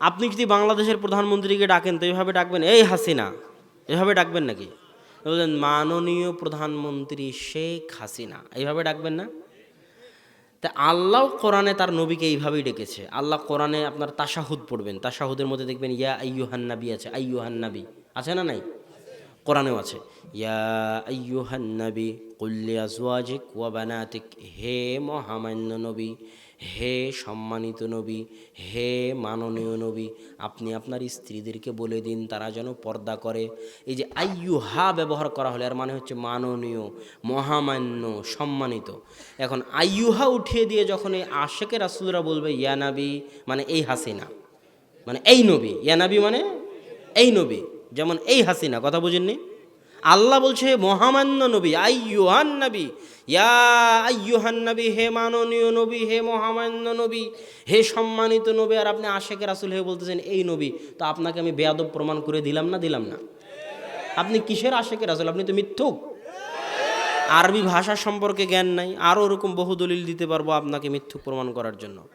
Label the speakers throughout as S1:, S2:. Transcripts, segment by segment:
S1: আপনি যদি বাংলাদেশের প্রধানমন্ত্রীকে ডাকেন, তো এইভাবে ডাকবেন, এই হাসিনা। এভাবে ডাকবেন নাকি? বললেন মাননীয় প্রধানমন্ত্রী শেখ হাসিনা। এইভাবে ডাকবেন না? তা আল্লাহ কোরআনে তার নবীকে এইভাবেই ডেকেছে। আল্লাহ কোরআনে আপনার তাশাহুদ পড়বেন। তাশাহুদের মধ্যে দেখবেন, ইয়া আইয়ুহান নাবি আছে। আইয়ুহান নাবি আছে না নাই? কোরআনেও আছে। ইয়া আইয়ুহান নবী, কুল্লি আজওয়াজিক ওয়া বানাতিক। হে মহামান্য নবী হে সম্মানিত নবী, হে মাননীয় নবী, আপনি আপনার স্ত্রীদেরকে বলে দিন, তারা যেন পর্দা করে। এই যে আইয়ুহা ব্যবহার করা হলে আর মানে হচ্ছে মাননীয়, মহামান্য, সম্মানিত। এখন আইয়ুহা উঠিয়ে দিয়ে যখন এই আশেকের রাসুলরা বলবে, ইয়া নাবি মানে এই হাসিনা। মানে এই নবী, ইয়া নাবি মানে এই নবী, যেমন এই হাসিনা, কথা বুঝেননি? আল্লাহ বলছে, মহামান্য নবী, আইয়ুহান নবী, ইয়া আইয়ুহান নবী, হে মাননীয় নবী, হে মহামান্য নবী, হে সম্মানিত নবী, আর আপনি আশেকে রাসুল হে বলতেছেন, এই নবী, তো আপনাকে আমি বেয়াদব প্রমাণ করে দিলাম না দিলাম না? আপনি কিসের আশেকে রাসুল? আপনি তো মিথ্যুক। আরবি ভাষা সম্পর্কে জ্ঞান নাই আরও ওরকম বহু দলিল দিতে পারব আপনাকে মিথ্যুক প্রমাণ করার জন্য।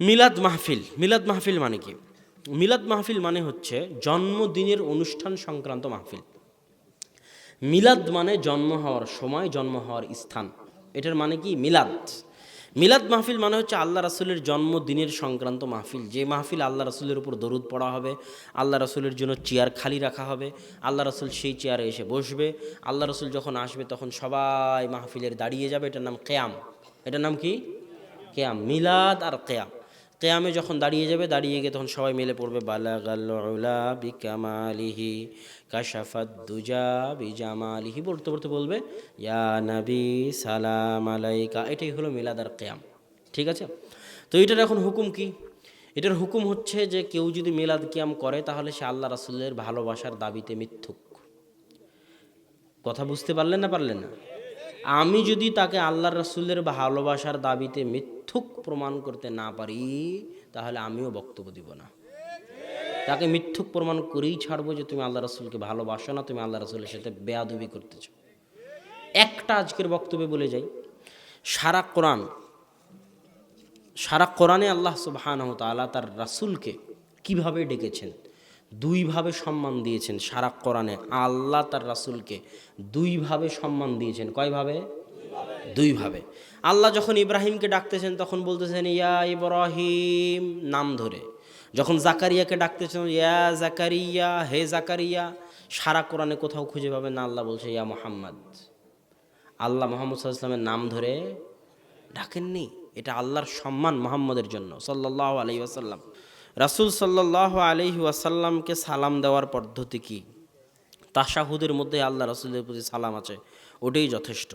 S1: মিলাদ মাহফিল মিলাদ মাহফিল মানে কি? মিলাদ মাহফিল মানে হচ্ছে জন্মদিনের অনুষ্ঠান সংক্রান্ত মাহফিল। মিলাদ মানে জন্ম হওয়ার সময়, জন্ম হওয়ার স্থান। এটার মানে কি? মিলাদ। মিলাদ মাহফিল মানে হচ্ছে আল্লাহ রাসুলের জন্মদিনের সংক্রান্ত মাহফিল। যে মাহফিল আল্লাহ রাসুলের উপর দরুদ পড়া হবে, আল্লাহ রাসুলের জন্য চেয়ার খালি রাখা হবে, আল্লাহ রাসুল সেই চেয়ারে এসে বসবে, আল্লাহ রাসুল যখন আসবে তখন সবাই মাহফিলের দাঁড়িয়ে যাবে। এটার নাম কেয়াম। এটার নাম কি? কেয়াম। মিলাদ আর কেয়াম। কেয়ামে যখন দাঁড়িয়ে যাবে, দাঁড়িয়ে গিয়ে তখন সবাই মিলে পড়বে বালা বালাগাল্লা বিকামালিহি কাশাফাত দুজা বিজামালিহি। বলতে বলতে বলবে, ইয়া নবী সালাম আলাইকা। এটাই হলো মিলাদার কেয়াম। ঠিক আছে? তো এটার এখন হুকুম কি? এটার হুকুম হচ্ছে যে কেউ যদি মিলাদ কিয়াম করে, তাহলে সে আল্লাহ রাসুলের ভালোবাসার দাবিতে মিথ্যুক। কথা বুঝতে পারলেন না পারলেন না? আমি যদি তাকে আল্লাহ রসুলের ভালোবাসার দাবিতে মিথ্যুক প্রমাণ করতে না পারি, তাহলে আমিও বক্তব্য দিব না। তাকে মিথ্যুক প্রমাণ করেই ছাড়বো যে তুমি আল্লাহ রসুলকে ভালোবাসো না, তুমি আল্লাহ রসুলের সাথে বেয়াদবি করতেছ। একটা আজকের বক্তব্যে বলে যাই, সারা কোরআন, সারা কোরআনে আল্লাহ সুবহান তালা তার রাসুলকে কীভাবে ডেকেছেন? দুইভাবে সম্মান দিয়েছেন সারা কোরআনে। আল্লাহ তার রাসুলকে দুইভাবে সম্মান দিয়েছেন। কয়ভাবে? দুইভাবে। আল্লাহ যখন ইব্রাহিমকে ডাকতেছেন, তখন বলতেছেন, ইয়া ইব্রাহিম নাম ধরে। যখন জাকারিয়াকে ডাকতেছেন, ইয়া জাকারিয়া হে জাকারিয়া সারা কোরআনে কোথাও খুঁজে পাবেন না। আল্লাহ বলছে, ইয়া মোহাম্মদ আল্লাহ মোহাম্মদ সাল্লামের নাম ধরে ডাকেননি। এটা আল্লাহর সম্মান মোহাম্মদের জন্য। সাল্লাহ আলহি আসাল্লাম রাসুল সাল্লাহ আলহি ওয়াসাল্লামকে সালাম দেওয়ার পদ্ধতি কি? তাশাহুদের মধ্যে আল্লাহ রাসুলের প্রতি সালাম আছে, ওটাই যথেষ্ট।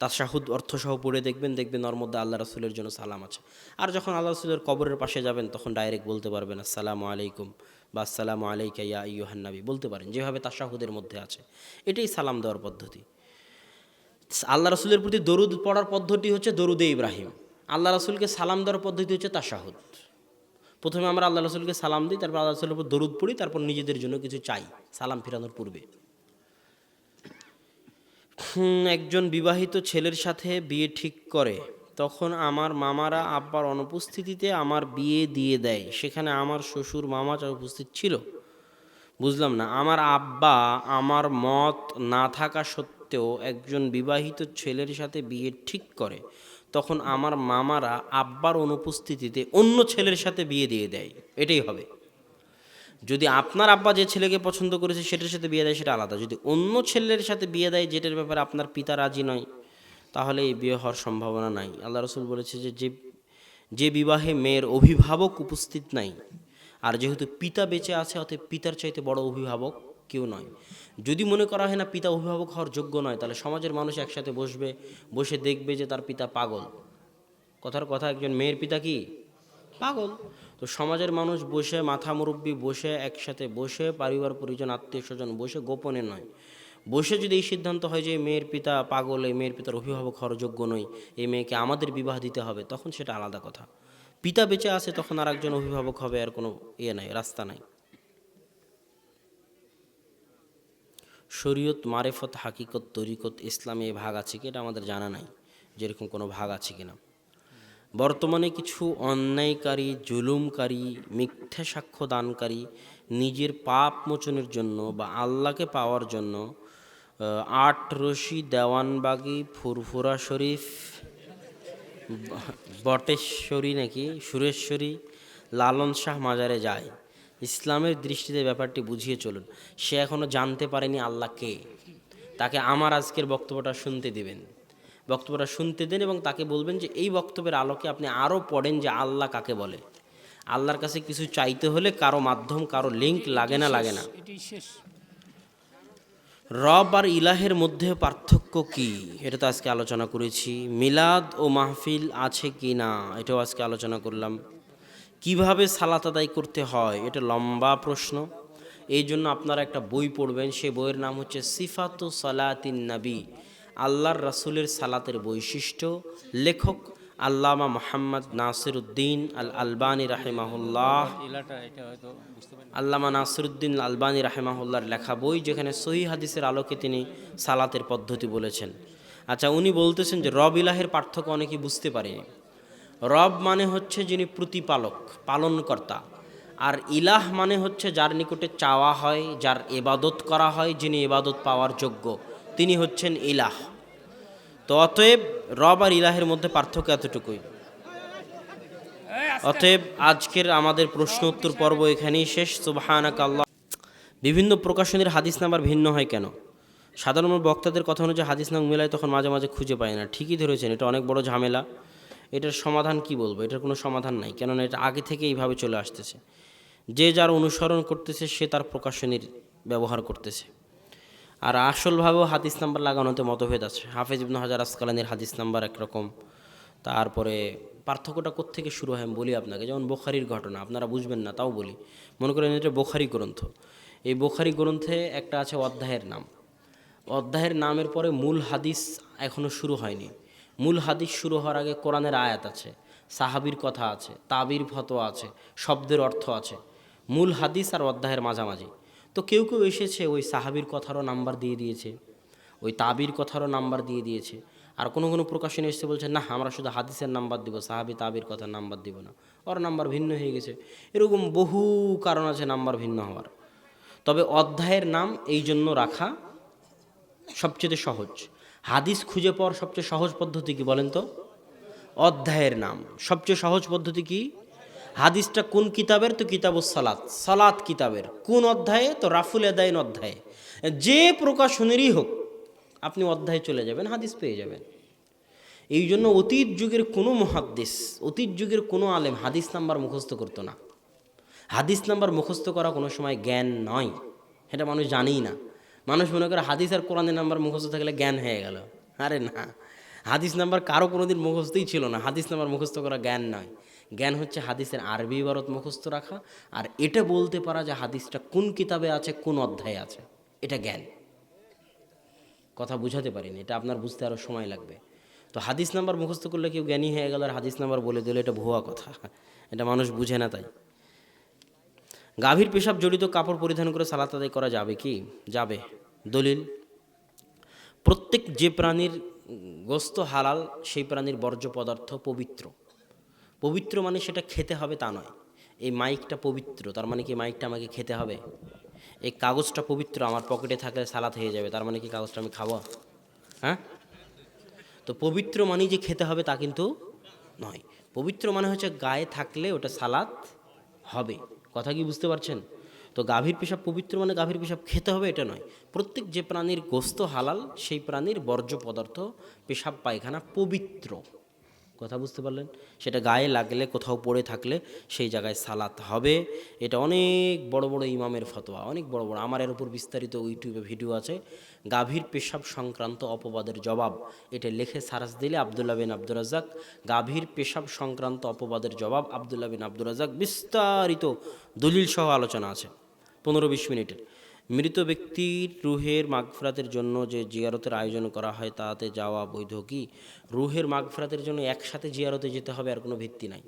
S1: তাশাহুদ অর্থসহ পড়ে দেখবেন দেখবেন ওর মধ্যে আল্লাহ রাসুলের জন্য সালাম আছে। আর যখন আল্লাহ রাসুলের কবরের পাশে যাবেন, তখন ডাইরেক্ট বলতে পারবেন, আসসালামু আলাইকুম বা আসসালামু আলাইকা ইয়া ইউহান্নাবি বলতে পারেন, যেভাবে তাশাহুদের মধ্যে আছে। এটাই সালাম দেওয়ার পদ্ধতি। আল্লাহ রাসুলের প্রতি দরুদ পড়ার পদ্ধতি হচ্ছে দরুদে ইব্রাহিম। আল্লাহ রাসুলকে সালাম দেওয়ার পদ্ধতি হচ্ছে তাশাহুদ। প্রথমে আমরা আল্লাহ রসুলকে সালাম দিই, তারপর আল্লাহ রসুলের উপর দরুদ পড়ি, তারপর নিজেদের জন্য কিছু চাই, সালাম ফিরানোর পূর্বে। একজন বিবাহিত ছেলের সাথে বিয়ে ঠিক করে, তখন আমার মামারা আব্বার অনুপস্থিতিতে আমার বিয়ে দিয়ে দেয়, সেখানে আমার শ্বশুর, মামা উপস্থিত ছিল, বুঝলাম না, আমার আব্বা আমার মত না থাকা সত্ত্বেও একজন বিবাহিত ছেলের সাথে বিয়ে ঠিক করে তখন আমার মামারা আব্বার অনুপস্থিতিতে অন্য ছেলের সাথে বিয়ে দিয়ে দেয়। এটাই হবে। যদি আপনার আব্বা যে ছেলেকে পছন্দ করেছে সেটার সাথে বিয়ে দেয়, সেটা আলাদা। যদি অন্য ছেলের সাথে বিয়ে দেয়, যেটার ব্যাপারে আপনার পিতা রাজি নয়, তাহলে এই বিয়ে হওয়ার সম্ভাবনা নাই। আল্লাহ রসুল বলেছে যে যে যে বিবাহে মেয়ের অভিভাবক উপস্থিত নাই, আর যেহেতু পিতা বেঁচে আছে, অতএব পিতার চাইতে বড় অভিভাবক কেউ নয়। যদি মনে করা হয় না পিতা অভিভাবক হওয়ার যোগ্য নয়, তাহলে সমাজের মানুষ একসাথে বসবে, বসে দেখবে যে তার পিতা পাগল। কথার কথা, একজন মেয়ের পিতা কি? পাগল। তো সমাজের মানুষ বসে, মাথা মুরব্বী বসে, একসাথে বসে, পরিবার, পরিজন, আত্মীয় স্বজন বসে গোপনে নয়। বসে যদি এই সিদ্ধান্ত হয় যে মেয়ের পিতা পাগল, এই মেয়ের পিতার অভিভাবক হওয়ার যোগ্য নয় এই মেয়েকে আমাদের বিবাহ দিতে হবে, তখন সেটা আলাদা কথা। পিতা বেঁচে আছে, তখন আর একজন অভিভাবক হবে, আর কোনো ইয়ে নাই, রাস্তা নাই। শরীয়ত, মারেফত, হাকিকত, তরিকত, ইসলামে এই ভাগ আছে কি? এটা আমাদের জানা নাই যেরকম কোনো ভাগ আছে কি না বর্তমানে কিছু অন্যায়কারী, জুলুমকারী, মিথ্যা সাক্ষ্য দানকারী নিজের পাপ মোচনের জন্য বা আল্লাহকে পাওয়ার জন্য আট রশি দেওয়ানবাগি, ফুরফুরা শরীফ বটেশ্বরী নাকি সুরেশ্বরী, লালন শাহ মাজারে যায়। ইসলামের দৃষ্টিতে ব্যাপারটি বুঝিয়ে চলুন। সে এখনও জানতে পারেনি আল্লাহ কে। তাকে আমার আজকের বক্তব্যটা শুনতে দিবেন। বক্তব্যটা শুনতে দেন এবং তাকে বলবেন যে এই বক্তব্যের আলোকে আপনি আরও পড়েন যে আল্লাহ কাকে বলে। আল্লাহর কাছে কিছু চাইতে হলে কারও মাধ্যম কারও লিঙ্ক লাগে না লাগে না। রব আর ইলাহের মধ্যে পার্থক্য কি? এটা তো আজকে আলোচনা করেছি। মিলাদ ও মাহফিল আছে কি না? এটাও আজকে আলোচনা করলাম। কীভাবে সালাত আদায় করতে হয়? এটা লম্বা প্রশ্ন। এই জন্য আপনারা একটা বই পড়বেন, সেই বইয়ের নাম হচ্ছে সিফাতু সালাতিন নাবি। আল্লাহর রাসূলের সালাতের বৈশিষ্ট্য। লেখক আল্লামা মোহাম্মদ নাসির উদ্দিন আল আলবানী রাহেমাহুল্লাহ। আল্লামা নাসরুদ্দিন আলবানী রাহেমাহুল্লার লেখা বই, যেখানে সহি হাদিসের আলোকে তিনি সালাতের পদ্ধতি বলেছেন। আচ্ছা উনি বলতেছেন যে রব ইলাহের পার্থক্য অনেকেই বুঝতে পারেনি। রব মানে হচ্ছে যিনি প্রতিপালক, পালনকর্তা। আর ইলাহ মানে হচ্ছে যার নিকটে চাওয়া হয়, যার এবাদত করা হয়, যিনি এবাদত পাওয়ার যোগ্য, তিনি হচ্ছেন ইলাহ। তো অতএব রব আর ইলাহের মধ্যে পার্থক্য এতটুকুই। অতএব আজকের আমাদের প্রশ্ন উত্তর পর্ব এখানেই শেষ। সুবহানাক আল্লাহ বিভিন্ন প্রকাশনীর হাদিস নাম্বার ভিন্ন হয় কেন? সাধারণ বক্তাদের কথা অনুযায়ী হাদিস নাম মেলায় তখন মাঝে মাঝে খুঁজে পায় না। ঠিকই ধরেছেন, এটা অনেক বড় ঝামেলা। এটার সমাধান কি বলব? এটার কোনো সমাধান নাই। কেননা এটা আগে থেকে এইভাবে চলে আসতেছে। যে যার অনুসরণ করতেছে, সে তার প্রকাশনীর ব্যবহার করতেছে। আর আসলভাবেও হাদিস নাম্বার লাগানোতে মতভেদ আছে। হাফেজ ইবনু হাজার আসকালানির হাদিস নাম্বার একরকম। তারপরে পার্থক্যটা কোত্থেকে শুরু হয় আমি বলি আপনাকে। যেমন বোখারির ঘটনা, আপনারা বুঝবেন না, তাও বলি। মনে করেন এটা বোখারি গ্রন্থ। এই বোখারি গ্রন্থে একটা আছে অধ্যায়ের নাম। অধ্যায়ের নামের পরে মূল হাদিস এখনও শুরু হয়নি। মূল হাদিস শুরু হওয়ার আগে কোরআনের আয়াত আছে, সাহাবির কথা আছে, তাবির ফতোয়া আছে, শব্দের অর্থ আছে, মূল হাদিস আর অধ্যায়ের মাঝামাঝি। তো কেউ কেউ এসেছে ওই সাহাবির কথারও নাম্বার দিয়ে দিয়েছে, ওই তাবির কথারও নাম্বার দিয়ে দিয়েছে, আর কোনো কোনো প্রকাশনে এসে বলছে না আমরা শুধু হাদিসের নাম্বার দিব, সাহাবি তাবির কথার নাম্বার দিব না। ওর নাম্বার ভিন্ন হয়ে গেছে। এরকম বহু কারণ আছে নাম্বার ভিন্ন হওয়ার। তবে অধ্যায়ের নাম এই জন্য রাখা সবচেয়ে সহজ। হাদিস খুঁজে পাওয়ার সবচেয়ে সহজ পদ্ধতি কি বলেন তো? অধ্যায়ের নাম। সবচেয়ে সহজ পদ্ধতি কি? হাদিসটা কোন কিতাবের? তো কিতাবুস সালাত। সালাত কিতাবের। কোন অধ্যায়ে? তো রাফুল এদাইন অধ্যায়ে। যে প্রকাশনেরই হোক, আপনি অধ্যায়ে চলে যাবেন, হাদিস পেয়ে যাবেন। এই জন্য অতীত যুগের কোনো মহাদ্দেশ অতীত যুগের কোনো আলেম হাদিস নাম্বার মুখস্থ করতো না। হাদিস নাম্বার মুখস্থ করা কোনো সময় জ্ঞান নয়। এটা মানুষ জানেই না। মানুষ মনে করে হাদিস আর কোরআনের নাম্বার মুখস্থ থাকলে জ্ঞান হয়ে গেল। আরে না। হাদিস নাম্বার কারও কোনোদিন মুখস্থই ছিল না। হাদিস নাম্বার মুখস্থ করা জ্ঞান নয়। জ্ঞান হচ্ছে হাদিসের আরবি ইবারত মুখস্থ রাখা আর এটা বলতে পারা যে হাদিসটা কোন কিতাবে আছে, কোন অধ্যায়ে আছে। এটা জ্ঞান। কথা বুঝাতে পারিনি। এটা আপনার বুঝতে আরও সময় লাগবে। তো হাদিস নাম্বার মুখস্থ করলে কেউ জ্ঞানী হয়ে গেল আর হাদিস নাম্বার বলে দিলে, এটা ভুয়া কথা। এটা মানুষ বুঝে না তাই। গাভীর পেশাব জড়িত কাপড় পরিধান করে সালাত আদায় করা যাবে কি? যাবে। দলিল, প্রত্যেক যে প্রাণীর গোস্ত হালাল, সেই প্রাণীর বর্জ্য পদার্থ পবিত্র। পবিত্র মানে সেটা খেতে হবে তা নয়। এই মাইকটা পবিত্র, তার মানে কি মাইকটা আমাকে খেতে হবে? এই কাগজটা পবিত্র, আমার পকেটে থাকলে সালাত হয়ে যাবে, তার মানে কি কাগজটা আমি খাব? হ্যাঁ? তো পবিত্র মানেই যে খেতে হবে তা কিন্তু নয়। পবিত্র মানে হচ্ছে গায়ে থাকলে ওটা সালাত হবে। কথা কি বুঝতে পারছেন? তো গাভীর পেশাব পবিত্র মানে গাভীর পেশাব খেতে হবে, এটা নয়। প্রত্যেক যে প্রাণীর গোস্ত হালাল, সেই প্রাণীর বর্জ্য পদার্থ, পেশাব পায়খানা পবিত্র। কথা বুঝতে পারলেন? সেটা গায়ে লাগলে, কোথাও পড়ে থাকলে সেই জায়গায় সালাত হবে। এটা অনেক বড় বড় ইমামের ফতোয়া, অনেক বড় বড়। আমার এর উপর বিস্তারিত ইউটিউবে ভিডিও আছে। গাভীর পেশাব সংক্রান্ত অপবাদের জবাব। এটা লেখে সারাস দিলে আবদুল্লাহ বিন আব্দুর রাজাক গাভীর পেশাব সংক্রান্ত অপবাদের জবাব আবদুল্লাহ বিন আব্দুর রাজাক বিস্তারিত দলিল সহ আলোচনা আছে। পনেরো বিশ মিনিটের। মৃত ব্যক্তির রুহের মাগফরাতের জন্য যে জিয়ারতের আয়োজন করা হয় তাতে যাওয়া বৈধ কি? রুহের মাগফরাতের জন্য একসাথে জিয়ারতে যেতে হবে আর কোনো ভিত্তি নাই।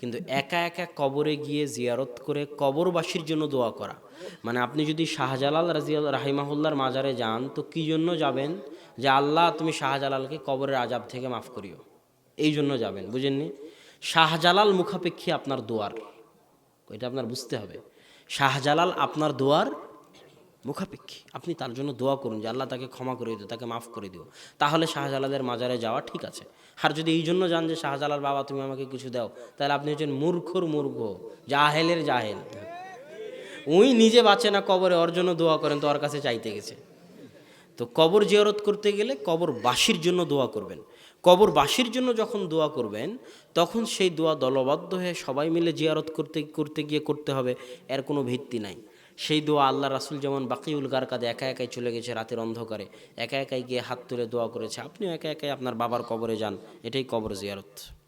S1: কিন্তু একা একা কবরে গিয়ে জিয়ারত করে কবরবাসীর জন্য দোয়া করা। মানে আপনি যদি শাহজালাল রাজিয়াল রাহিমাহুল্লার মাজারে যান, তো কী জন্য যাবেন? যে আল্লাহ, তুমি শাহজালালকে কবরের আজাব থেকে মাফ করিও। এই জন্য যাবেন, বুঝেননি? শাহজালাল মুখাপেক্ষী আপনার দোয়ার। এটা আপনার বুঝতে হবে। শাহজালাল আপনার দোয়ার মুখাপেক্ষী। আপনি তার জন্য দোয়া করুন যে আল্লাহ তাকে ক্ষমা করে দিও, তাকে মাফ করে দিও। তাহলে শাহজালালের মাজারে যাওয়া ঠিক আছে। আর যদি এই জন্য যান যে শাহজালাল বাবা, তুমি আমাকে কিছু দাও, তাহলে আপনি হচ্ছেন মূর্খর মূর্খ, জাহেলের জাহেল। উই নিজে বাঁচে না কবরে, ওর জন্য দোয়া করেন, তো ওর কাছে চাইতে গেছে। তো কবর জিয়ারত করতে গেলে কবর বাসির জন্য দোয়া করবেন। কবরবাসীর জন্য যখন দোয়া করবেন, তখন সেই দোয়া দলবদ্ধ হয়ে সবাই মিলে জিয়ারত করতে করতে গিয়ে করতে হবে, এর কোনো ভিত্তি নাই। সেই দোয়া আল্লাহ রাসুল যেমন বাকিউল গার কাদে একা একাই চলে গেছে রাতের অন্ধকারে, একা একাই গিয়ে হাত তুলে দোয়া করেছে। আপনিও একা একাই আপনার বাবার কবরে যান, এটাই কবর জিয়ারত।